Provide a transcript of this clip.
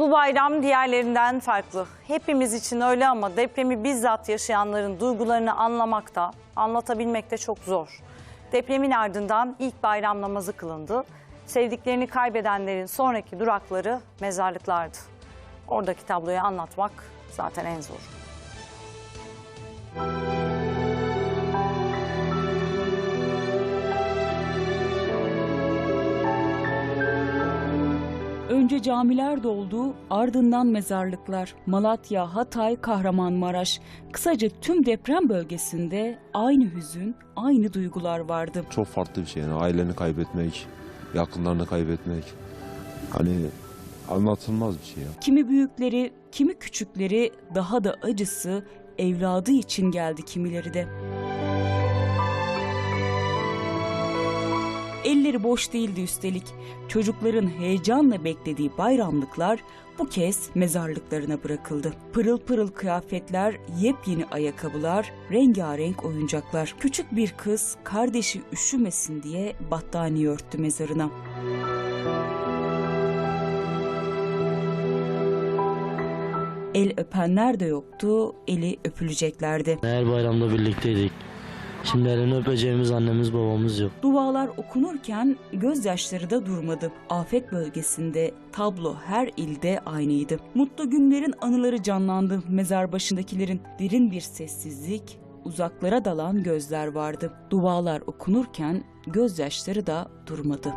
Bu bayram diğerlerinden farklı. Hepimiz için öyle ama depremi bizzat yaşayanların duygularını anlamakta, anlatabilmekte çok zor. Depremin ardından ilk bayram namazı kılındı. Sevdiklerini kaybedenlerin sonraki durakları mezarlıklardı. Oradaki tabloyu anlatmak zaten en zor. Önce camiler doldu, ardından mezarlıklar. Malatya, Hatay, Kahramanmaraş. Kısaca tüm deprem bölgesinde aynı hüzün, aynı duygular vardı. Çok farklı bir şey yani aileni kaybetmek, yakınlarını kaybetmek. Hani anlatılmaz bir şey ya. Kimi büyükleri, kimi küçükleri, daha da acısı evladı için geldi kimileri de. Elleri boş değildi üstelik. Çocukların heyecanla beklediği bayramlıklar bu kez mezarlıklarına bırakıldı. Pırıl pırıl kıyafetler, yepyeni ayakkabılar, rengarenk oyuncaklar. Küçük bir kız kardeşi üşümesin diye battaniye örttü mezarına. El öpenler de yoktu, eli öpüleceklerdi. Her bayramda birlikteydik. Şimdi elini öpeceğimiz annemiz babamız yok. Dualar okunurken gözyaşları da durmadı. Afet bölgesinde tablo her ilde aynıydı. Mutlu günlerin anıları canlandı mezar başındakilerin. Derin bir sessizlik, uzaklara dalan gözler vardı. Dualar okunurken gözyaşları da durmadı.